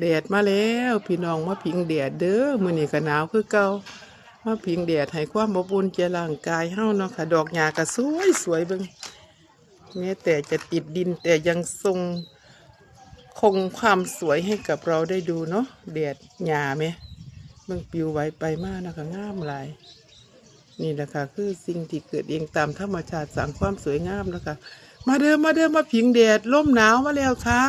แดดมาแล้วพี่น้องมาพิงแดดเด้อมื้อนี้ก็หนาวคือเก่ามาพิงแดดให้ความอบอุ่นแก่ร่างกายเฮาเนาะค่ะ ดอกหญ้าก็สวยสวยเบิ่งแม้แต่จะติดดินแต่ยังทรงคงความสวยให้กับเราได้ดูเนาะแดดหญ้าไหมเบิ่งปิวไหวไปมากนะคะงามหลาย นี่แหละค่ะคือสิ่งที่เกิดเองตามธรรมชาติสร้างความสวยงามนะคะมาเด้อมาเด้อมาผิงแดดร่มหนาวมาแล้วค่ะ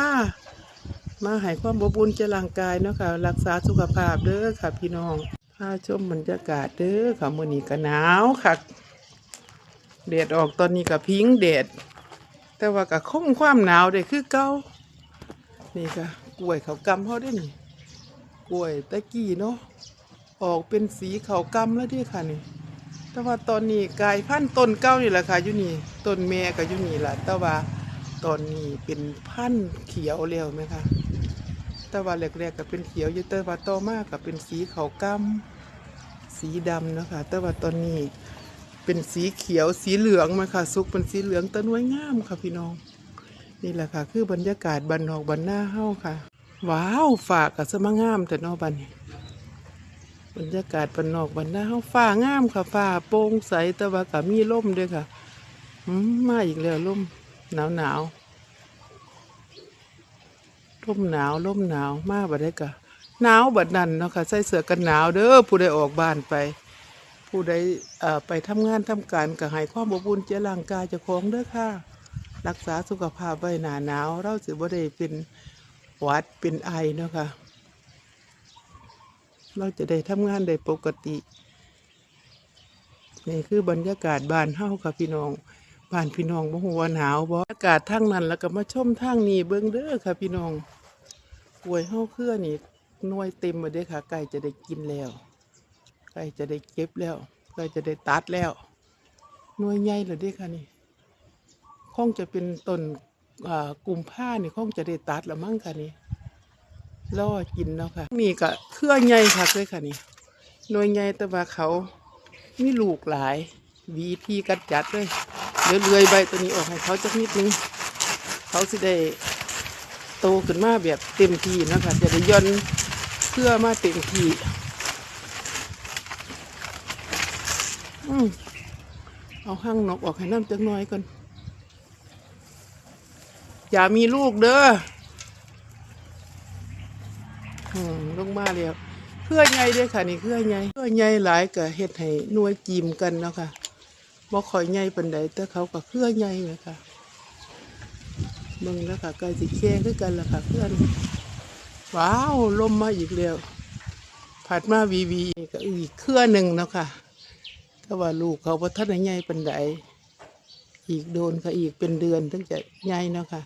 มาให้ความอบอุ่นแก่ร่างกายเนาะค่ะ รักษาสุขภาพเด้อค่ะ พี่น้องพาชมบรรยากาศเด้อค่ะมื้อนี้ก็หนาวค่ะแดดออกตอนนี้ก็พิงแดดแต่ว่าก็คงความหนาวได้คือเก่านี่ค่ะกล้วยเขากำเขาได้นี่กล้วยตะกี้เนาะออกเป็นสีเขากำแล้วด้ค่ะนี่แต่ว่าตอนนี้กลายพันธุ์ต้นเก้านี่แหละค่ะอยู่นี่ต้นแม่ก็อยู่นี่แหละแต่ว่าตอนนี้เป็นพันธุ์เขียวแล้วไหมคะ แต่ว่าแรกๆก็เป็นเขียวอยู่แต่ว่าต่อมาก็เป็นสีขาวก้ำสีดำนะคะ แต่ว่าตอนนี้เป็นสีเขียวสีเหลืองไหมคะสุกเป็นสีเหลืองตะนวยงามค่ะพี่น้อง นี่แหละค่ะ คือบรรยากาศบันนอกบันหน้าเฮ้าค่ะ ว้าวฝากกับสมางามแต่นอบันนี้บรรยากาศบนนอกบนหน้าเฮ้าฟ้างามค่ะฟ้าโปร่งใสแต่ว่าก็มีลมด้วยค่ะมาอีกแล้วลมหนาวหนาว ลมหนาวลมหนาวมากบัดได้กะหนาวบัดนั้นเนาะค่ะใส่เสื้อกันหนาวเด้อผู้ใดออกบ้านไป ผู้ใดไปทำงานทำการก็ให้ความอบอุ่นเจ้าร่างกายเจ้าของเด้อค่ะ รักษาสุขภาพไว้หนาหนาว เราสิบ่ได้เป็นหวัดเป็นไอเนาะค่ะ เราจะได้ทำงานได้ปกตินี่คือบรรยากาศบ้านเฮาค่ะพี่น้องบ้านพี่น้องบ่ฮู้ว่าหนาวบ่อากาศทางนั้นแล้วก็มาชมทางนี้เบิ่งเด้อค่ะพี่น้อง ป่วยเฮาเครือนี่หน่วยเต็มหมาเด้อค่ะใกล้จะได้กินแล้วใกล้จะได้เก็บแล้วใกล้จะได้ตัดแล้วหน่วยใหญ่แล้วเด้อค่ะนี่คงจะเป็นต้นกลุ่มผ้านี่คงจะได้ตัดแล้วมั้งค่ะนี่ล่อกินเนาะค่ะนี่ก็เครือใหญ่ค่ะเลยค่ะนี่หน่วยใหญ่แต่ว่าเขามีลูกหลายวีทีกัดจัดเลยเดี๋ยวเลื่อยใบตัวนี้ออกให้เขาจักนิดนึง เขาสิได้ โตขึ้นมาแบบเต็มที่นะคะจะได้ย่อนเครือมาเต็มที่อืมเอาห้างนกออกให้น้ำจักหน้อยก่อน อย่ามีลูกเด้อลงมาแล้วเครือใหญ่ด้อค่ะนี่เครือใหญ่เครือใหญ่หลายก็เฮ็ดให้นวยจีมกันเนาะค่ะบ่คอยใหญ่ปานใดแต่เขาก็เครือใหญ่เลยค่ะ เบิ่งแล้วค่ะใกล้สิแค่คือกันแล้วค่ะเพื่อนว้าวลมมาอีกแล้วผัดมาวีวีก็อีกเครือหนึ่งเนาะค่ะแต่ว่าลูกเขาบ่ทันได้ใหญ่ปานใดอีกโดนค่ะอีกเป็นเดือนถึงจะใหญ่เนาะค่ะ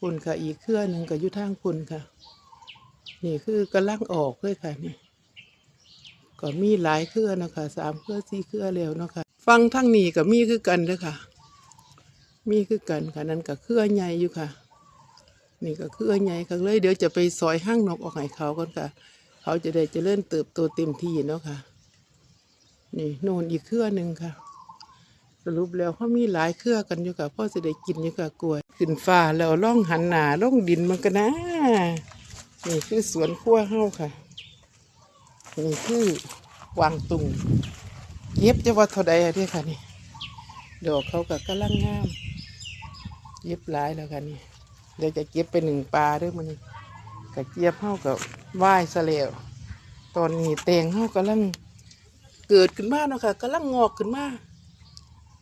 คุณค่ะอีกเครือหนึ่งก็อยู่ทางคุณค่ะ นี่คือกำลังออกเลยค่ะนี่ก็มีหลายเครือนะคะสามเครือสี่เครือแล้วนะค่ะฟังทั้งนี้ก็มีคือกันเด้อค่ะ มีคือกันค่ะนั่นก็เครือใหญ่อยู่ค่ะ นี่ก็เครือใหญ่ค่ะเลยเดี๋ยวจะไปซอยห้างนกออกให้เขาก่อนค่ะ เขาจะได้จะเริญเติบโตเต็มที่เนาะค่ะ นี่โน่นอีกเครือหนึ่งค่ะ สรุปแล้วเขามีหลายเครือกันอยู่ค่ะพ่อจะได้กินอยู่ค่ะกล้วยขึ้นฟ้าแล้วล่องหันหนาล่องดินมันก็นะนี่คือสวนขั้วเฮาค่ะนี่คือวางตุงเย็บจะว่าเท่าใดอะเด้ค่ะนี่ ดอกเขาก็กำลังงาม เย็บหลายแล้วค่ะนี่เดี๋ยวจะเก็บไปหนึ่งปลาด้วยมันกระเจี๊ยบเฮากับว่ายซะแล้วตอนนี้แตงเฮากำลังเกิดขึ้นมาเนาะค่ะกำลังงอกขึ้นมา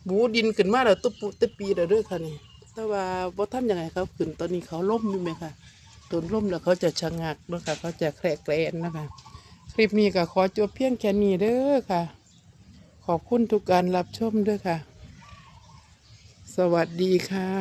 บูดินขึ้นมาแล้วตุบปุตะปีแล้วด้วยค่ะนี่แต่ว่าบ่ทำยังไงเขาขึ้นตอนนี้เขาล่มอยู่ไหมค่ะต้นร่มแล้วเขาจะชะงักเนาะคะเขาจะแครกแกรนนะคะคลิปนี้ก็ขอจบเพียงแค่นี้เด้อค่ะ ขอบคุณทุกการรับชมด้วยค่ะ สวัสดีค่ะ